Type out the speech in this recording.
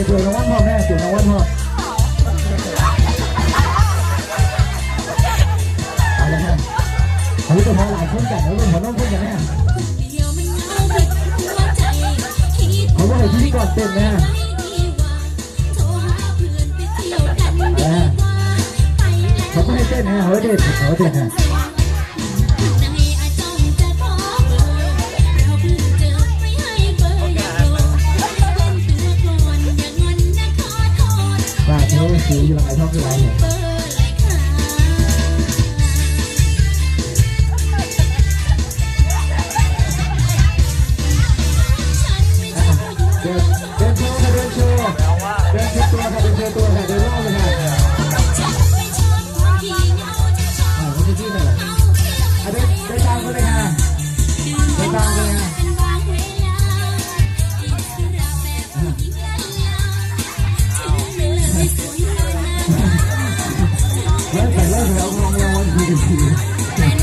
จะเจอน้องวันพ่อแม่เจอน้องวันพ่อเอาละฮะเขาจะพอหลายคนกันแล้วเป็นหัวน้องคนกันแน่เดียวมันเหงาบิดหัวใจคิดเขาบอกให้พิธีกรเต้นนะไม่ดีว่าโทรหาเพื่อนไปเที่ยวกันดีกว่าไปแล้วเขาไม่ให้เต้นนะเขาให้เต้นเขาให้เต้นนะ คือยู่ไหนชอบอยู่ไหนเนี่ย the only one to here.